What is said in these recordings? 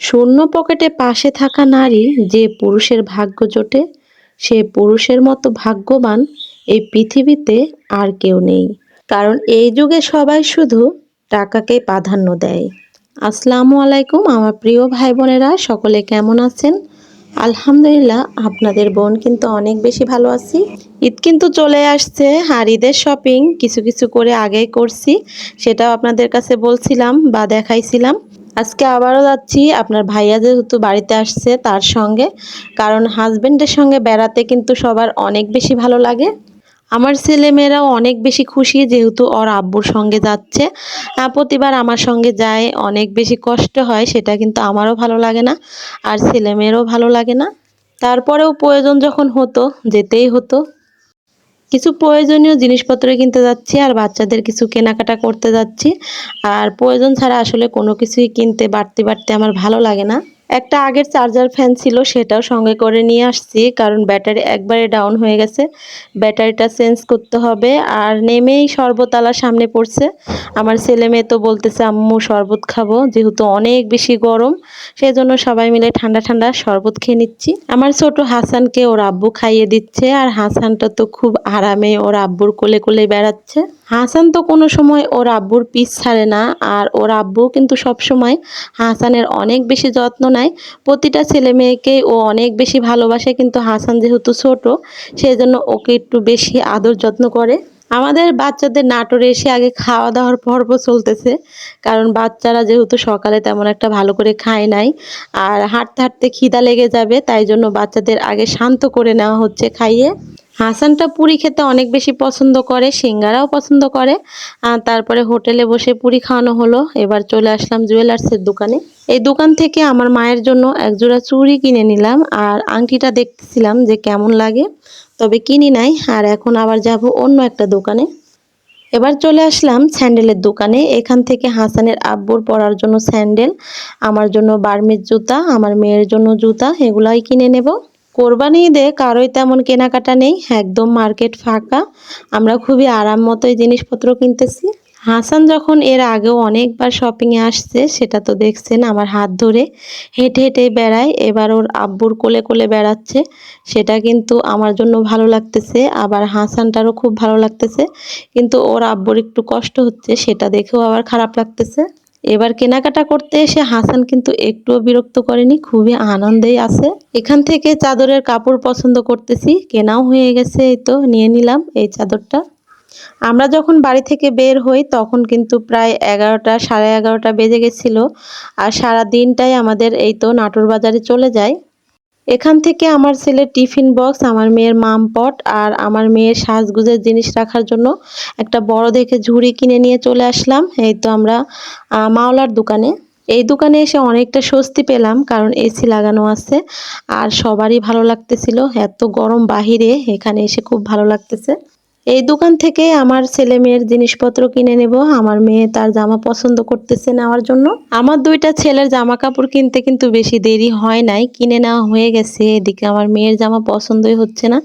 শূন্য পকেটে পাশে থাকা নারী যে পুরুষের ভাগ্য জোটে, সে পুরুষের মতো ভাগ্যবান এই পৃথিবীতে আর কেউ নেই। কারণ এই যুগে সবাই শুধু টাকাকে প্রাধান্য দেয়। আসসালামু আলাইকুম, আমার প্রিয় ভাই বোনেরা সকলে কেমন আছেন? আলহামদুলিল্লাহ, আপনাদের বোন কিন্তু অনেক বেশি ভালো আছি। ঈদ কিন্তু চলে আসছে, আর ঈদের শপিং কিছু কিছু করে আগেই করছি, সেটাও আপনাদের কাছে বলছিলাম বা দেখাইছিলাম। আজকে আবারও যাচ্ছি। আপনার ভাইয়া যেহেতু বাড়িতে আসছে তার সঙ্গে। কারণ হাজবেন্ডের সঙ্গে বেড়াতে কিন্তু সবার অনেক বেশি ভালো লাগে। আমার ছেলেমেয়েরাও অনেক বেশি খুশি যেহেতু ওর আব্বুর সঙ্গে যাচ্ছে। প্রতিবার আমার সঙ্গে যায়, অনেক বেশি কষ্ট হয়, সেটা কিন্তু আমারও ভালো লাগে না, আর ছেলেমেয়েরও ভালো লাগে না। তারপরেও প্রয়োজন যখন হতো, যেতেই হতো। কিছু প্রয়োজনীয় জিনিসপত্র কিনতে যাচ্ছি আর বাচ্চাদের কিছু কেনাকাটা করতে যাচ্ছি। আর প্রয়োজন ছাড়া আসলে কোনো কিছুই কিনতে বাড়তে বাড়তে আমার ভালো লাগে না। একটা আগের চার্জার ফ্যান ছিল, সেটাও সঙ্গে করে নিয়ে আসছি, কারণ ব্যাটারি একবারে ডাউন হয়ে গেছে। ব্যাটারিটা চেঞ্জ করতে হবে, আর নেমেই শরবতালা সামনে পড়ছে। আমার ছেলে মেয়ে তো বলতেছে, আম্মু, শরবত খাব, যেহেতু অনেক বেশি গরম সেই জন্য সবাই মিলে ঠান্ডা ঠান্ডা শরবত খেয়ে নিচ্ছি। আমার ছোট হাসানকে ওর আব্বু খাইয়ে দিচ্ছে, আর হাসানটা তো খুব আরামে ওর আব্বুর কোলে কোলে বেড়াচ্ছে। হাসান তো কোনো সময় ওর আব্বুর পিস ছাড়ে না, আর ওর আব্বু কিন্তু সব সময় হাসানের অনেক বেশি যত্ন নেয়। প্রতিটা ছেলে মেয়েকেই ও অনেক বেশি ভালোবাসে, কিন্তু হাসান যেহেতু ছোট সেই জন্য ওকে একটু বেশি আদর যত্ন করে। আমাদের বাচ্চাদের নাটোরে এসে আগে খাওয়া দাওয়ার পর্ব চলতেছে, কারণ বাচ্চারা যেহেতু সকালে তেমন একটা ভালো করে খায় নাই, আর হাঁটতে হাঁটতে খিদা লেগে যাবে, তাই জন্য বাচ্চাদের আগে শান্ত করে নেওয়া হচ্ছে খাইয়ে। হাসানটা পুরি খেতে অনেক বেশি পছন্দ করে, সিঙ্গারাও পছন্দ করে। তারপরে হোটেলে বসে পুরি খাওয়ানো হলো। এবার চলে আসলাম জুয়েলার্সের দোকানে। এই দোকান থেকে আমার মায়ের জন্য একজোড়া চুড়ি কিনে নিলাম আর আংটিটা দেখতেছিলাম যে কেমন লাগে, তবে কিনি নাই আর এখন আবার যাব অন্য একটা দোকানে। এবার চলে আসলাম স্যান্ডেলের দোকানে। এখান থেকে হাসানের আব্বুর পরার জন্য স্যান্ডেল, আমার জন্য বার্মির জুতা, আমার মেয়ের জন্য জুতা, এগুলাই কিনে নেব। কোরবানি ঈদে কারোই তেমন কেনাকাটা নেই, একদম মার্কেট ফাঁকা। আমরা খুবই আরাম মতোই জিনিসপত্র কিনতেছি। হাসান যখন এর আগেও অনেকবার শপিংয়ে আসছে, সেটা তো দেখছেন আমার হাত ধরে। হেঁটে হেঁটে বেড়ায়, এবার ওর আব্বুর কোলে কোলে বেড়াচ্ছে। সেটা কিন্তু আমার জন্য ভালো লাগতেছে, আবার হাসানটারও খুব ভালো লাগতেছে। কিন্তু ওর আব্বুর একটু কষ্ট হচ্ছে, সেটা দেখেও আবার খারাপ লাগতেছে। এবার কেনাকাটা করতে এসে হাসান কিন্তু একটুও বিরক্ত করেনি, খুবই আনন্দেই আছে। এখান থেকে চাদরের কাপড় পছন্দ করতেছি, কেনাও হয়ে গেছে, এই তো নিয়ে নিলাম এই চাদরটা। আমরা যখন বাড়ি থেকে বের হই তখন কিন্তু প্রায় এগারোটা, সাড়ে এগারোটা বেজে গেছিল, আর সারা দিনটাই আমাদের এই তো নাটোর বাজারে চলে যায়। এখান থেকে আমার ছেলের টিফিন বক্স, আমার মেয়ের মামপট আর আমার মেয়ের সাজগুজের জিনিস রাখার জন্য একটা বড় দেখে ঝুড়ি কিনে নিয়ে চলে আসলাম। এই তো আমরা মাওলার দোকানে। এই দোকানে এসে অনেকটা স্বস্তি পেলাম কারণ এসি লাগানো আছে আর সবারই ভালো লাগতেছিল। এত গরম বাহিরে এখানে এসে খুব ভালো লাগতেছে। এই দোকান থেকে আমার ছেলে মেয়ের জিনিসপত্র কিনে নেব। আমার মেয়ে তার জামা পছন্দ করতেছে নেওয়ার জন্য। আমার দুইটা ছেলের জামা কাপড় কিনতে কিন্তু বেশি দেরি হয় নাই। কিনে নেওয়া হয়ে গেছে। এদিকে আমার মেয়ের জামা পছন্দই হচ্ছে না।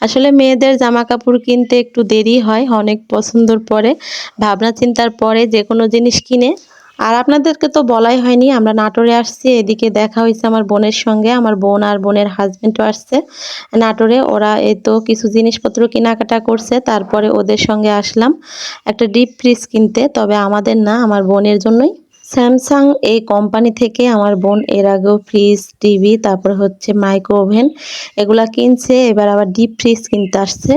আসলে মেয়েদের জামা কাপড় কিনতে একটু দেরি হয়, অনেক পছন্দর পরে। ভাবনা চিন্তার পরে যে কোনো জিনিস কিনে আর আপনাদেরকে তো বলাই হয়নি, আমরা নাটোরে আসছি, এদিকে দেখা হয়েছে আমার বোনের সঙ্গে, আমার বোন আর বোনের হাজবেন্ডও আসছে। নাটোরে ওরা এই তো কিছু জিনিসপত্র কেনাকাটা করছে, তারপরে ওদের সঙ্গে আসলাম একটা ডিপ ফ্রিজ কিনতে, তবে আমাদের না, আমার বোনের জন্যই। স্যামসাং এই কোম্পানি থেকে আমার বোন এর আগেও ফ্রিজ টিভি তারপর হচ্ছে মাইক্রো ওভেন এগুলা কিনছে, এবার আবার ডিপ ফ্রিজ কিনতে আসছে।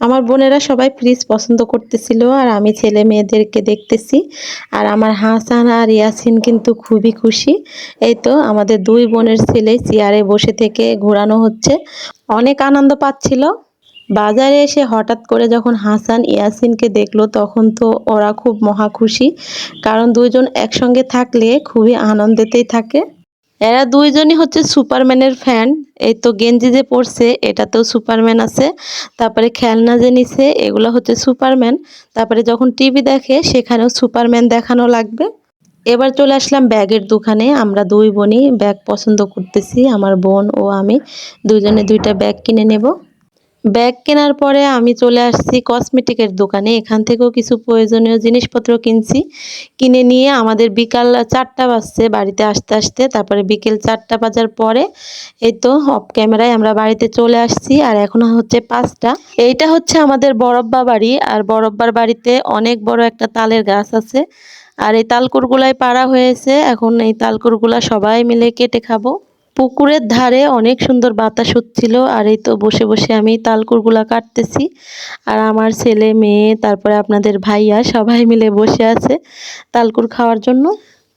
আমার বোনেরা সবাই ফ্রিজ পছন্দ করতেছিল আর আমি ছেলে মেয়েদেরকে দেখতেছি। আর আমার হাসান আর ইয়াসিন কিন্তু খুবই খুশি। এই তো আমাদের দুই বোনের ছেলে চেয়ারে বসে থেকে ঘোরানো হচ্ছে। অনেক আনন্দ পাচ্ছিল। বাজারে এসে হঠাৎ করে যখন হাসান ইয়াসিনকে দেখল তখন তো ওরা খুব মহা খুশি। কারণ দুজন একসঙ্গে থাকলে খুবই আনন্দেতেই থাকে। এরা দুইজনই হচ্ছে সুপারম্যানের ফ্যান। এই তো গেঞ্জি যে পরছে, এটাতেও সুপারম্যান আছে। তারপরে খেলনা যে নিছে, এগুলো হচ্ছে সুপারম্যান। তারপরে যখন টিভি দেখে, সেখানেও সুপারম্যান দেখানো লাগবে। এবার চলে আসলাম ব্যাগের দোকানে। আমরা দুই বোনই ব্যাগ পছন্দ করতেছি, আমার বোন ও আমি। দুইজনে দুইটা ব্যাগ কিনে নেব। ব্যাগ কেনার পরে আমি চলে আসছি কসমেটিকের দোকানে। এখান থেকেও কিছু প্রয়োজনীয় জিনিসপত্র কিনছি। কিনে নিয়ে আমাদের বিকাল চারটা বাজছে বাড়িতে আসতে আসতে। তারপরে বিকেল চারটা বাজার পরে এই তো অফ ক্যামেরায় আমরা বাড়িতে চলে আসছি। আর এখন হচ্ছে পাঁচটা। এইটা হচ্ছে আমাদের বরব্বা বাড়ি। আর বরব্বার বাড়িতে অনেক বড় একটা তালের গাছ আছে। আর এই তালকুরগুলাই পাড়া হয়েছে। এখন এই তালকুরগুলা সবাই মিলে কেটে খাব। পুকুরের ধারে অনেক সুন্দর বাতাস হচ্ছিল, আর এই তো বসে বসে আমি তালকুরগুলা কাটতেছি। আর আমার ছেলে, মেয়ে, তারপরে আপনাদের ভাইয়া সবাই মিলে বসে আছে তালকুর খাওয়ার জন্য।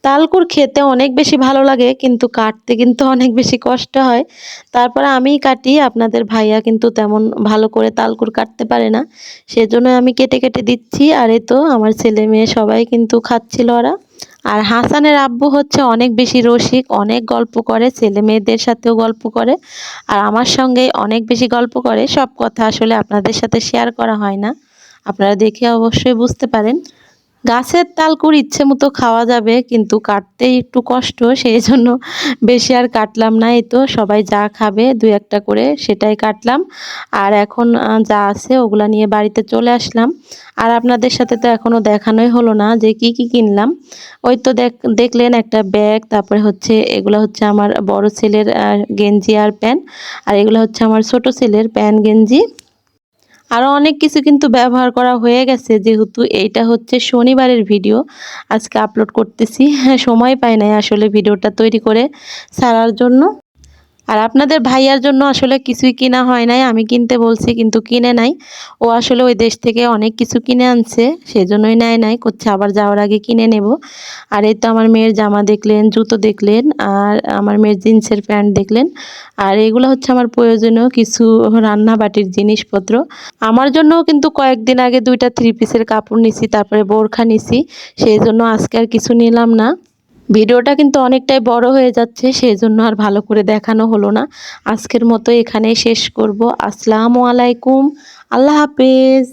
তালকুর খেতে অনেক বেশি ভালো লাগে, কিন্তু কাটতে কিন্তু অনেক বেশি কষ্ট হয়। তারপরে আমিই কাটি, আপনাদের ভাইয়া কিন্তু তেমন ভালো করে তালকুর কাটতে পারে না। সেজন্য আমি কেটে কেটে দিচ্ছি, আর এই তো আমার ছেলে, মেয়ে সবাই কিন্তু খাচ্ছিল ওরা। আর হাসানের আব্বু হচ্ছে অনেক বেশি রসিক, অনেক গল্প করে, ছেলে মেয়েদের সাথেও গল্প করে আর আমার সঙ্গে অনেক বেশি গল্প করে। সব কথা আসলে আপনাদের সাথে শেয়ার করা হয় না। আপনারা দেখে অবশ্যই বুঝতে পারেন। গাছের তালকুর ইচ্ছে মতো খাওয়া যাবে, কিন্তু কাটতে একটু কষ্ট, সেই জন্য বেশি আর কাটলাম না। এই তো সবাই যা খাবে, দু একটা করে সেটাই কাটলাম। আর এখন যা আছে ওগুলা নিয়ে বাড়িতে চলে আসলাম। আর আপনাদের সাথে তো এখনও দেখানোই হলো না যে কি কি কিনলাম। ওই তো দেখ, দেখলেন একটা ব্যাগ, তারপরে হচ্ছে এগুলো হচ্ছে আমার বড় ছেলের গেঞ্জি আর প্যান্ট। আর এগুলো হচ্ছে আমার ছোট ছেলের প্যান্ট গেঞ্জি। আরও অনেক কিছু কিন্তু ব্যবহার করা হয়ে গেছে, যেহেতু এইটা হচ্ছে শনিবারের ভিডিও। আজকে আপলোড করতেছি। হ্যাঁ সময় পাই নাই আসলে ভিডিওটা তৈরি করে ছাড়ার জন্য। আর আপনাদের ভাইয়ার জন্য আসলে কিছুই কিনা হয় নাই, আমি কিনতে বলছি কিন্তু কিনে নাই। ও আসলে ওই দেশ থেকে অনেক কিছু কিনে আনছে, সেজন্যই নেয় নাই, করছে, আবার যাওয়ার আগে কিনে নেব। আর এই তো আমার মেয়ের জামা দেখলেন, জুতো দেখলেন, আর আমার মেয়ের জিন্সের প্যান্ট দেখলেন। আর এগুলো হচ্ছে আমার প্রয়োজনীয় কিছু রান্না বাটির জিনিসপত্র। আমার জন্যও কিন্তু কয়েকদিন আগে দুইটা থ্রি পিসের কাপড় নিছি, তারপরে বোরখা নিছি, সেই জন্য আজকে আর কিছু নিলাম না। ভিডিওটা কিন্তু অনেকটাই বড় হয়ে যাচ্ছে সেই জন্য আর ভালো করে দেখানো হলো না। আজকের মতো এখানেই শেষ করব। আসসালামু আলাইকুম। আল্লাহ হাফেজ।